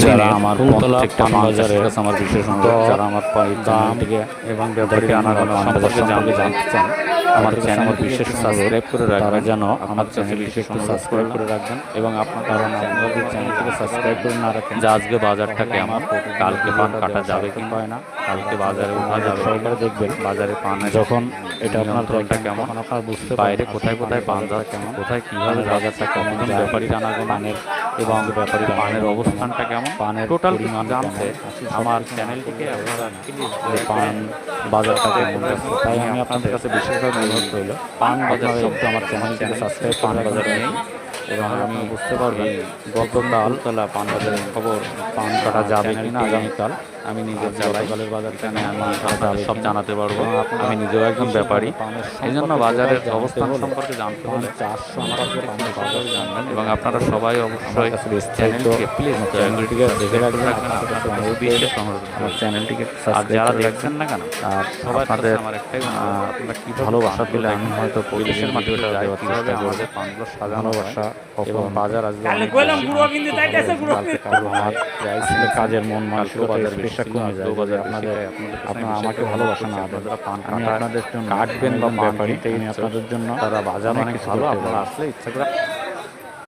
যারা আমার প্রত্যেকটা বাজারে আমার বিশেষ যারা আমার দাম এবং ব্যাপারী সম্পর্কে জানতে চান আমার চ্যানেল বিশেষ সাবস্ক্রাইব করে রাখবেন। যেন আমার চ্যানেল বিশেষ একটু সাবস্ক্রাইব করে রাখবেন এবং আপনার কারণ আপনারা যদি চ্যানেলটিকে সাবস্ক্রাইব করে না রাখেন। যে আজকে বাজারটা আমার কালকে পান কাটা যাবে কি? হয় না কালকে বাজারে ওঠা যাবে সরকার দেখবেন বাজারে পান যখন এটা আপনার দলটা কেমন? আপনার বুঝতে বাইরে কোথায় কোথায় পান যাচ্ছে কেমন। কোথায় কীভাবে বাজারটা কেমন ব্যাপারী আনাগোনা পানের এবং ব্যাপারী পানের অবস্থানটা কেমন? পানের টোটাল পরিমাণ জানতে আমার চ্যানেলটিকে আপনারা পান বাজারটা কেমন তাই আমি আপনাদের কাছে বিশেষভাবে অনুরোধ রইল পান বাজার শব্দ আমার চ্যানেলটিকে সাবস্ক্রাইব পান বাজার নেই। এবং আমি বুঝতে পারবেন গতকাল পান বাজারের খবর পান কাটা যাবে কিনা আগামীকাল। আমি নিজের গতকালের বাজার কেন আমি সব জানাতে পারব। আমি নিজেও একজন ব্যাপারী। এই জন্য বাজারের অবস্থান সম্পর্কে জানতে হলে চারশো বাজার জানবেন। এবং আপনারা সবাই অবশ্যই চ্যানেলটিকে প্লিজ দেখে রাখবেন। আমার চ্যানেলটিকে আর যারা দেখছেন না কেন? আপনাদের ভালোবাসা পেলে আমি হয়তো পরিবেশের কীভাবে আমাদের পানগুলো সাজানো বাসা এবং বাজার আসবে কালকে কারও ছিল কাজের মন মানসিকতার প্রেশার কমে যায় যদি আপনাদের আপনারা আমাকে ভালোবাসা না আপনারা আমি আপনাদের জন্য কাটবেন বা ব্যাপারী আমি আপনাদের জন্য তারা বাজার অনেক ভালো আপনারা আসলে ইচ্ছা করে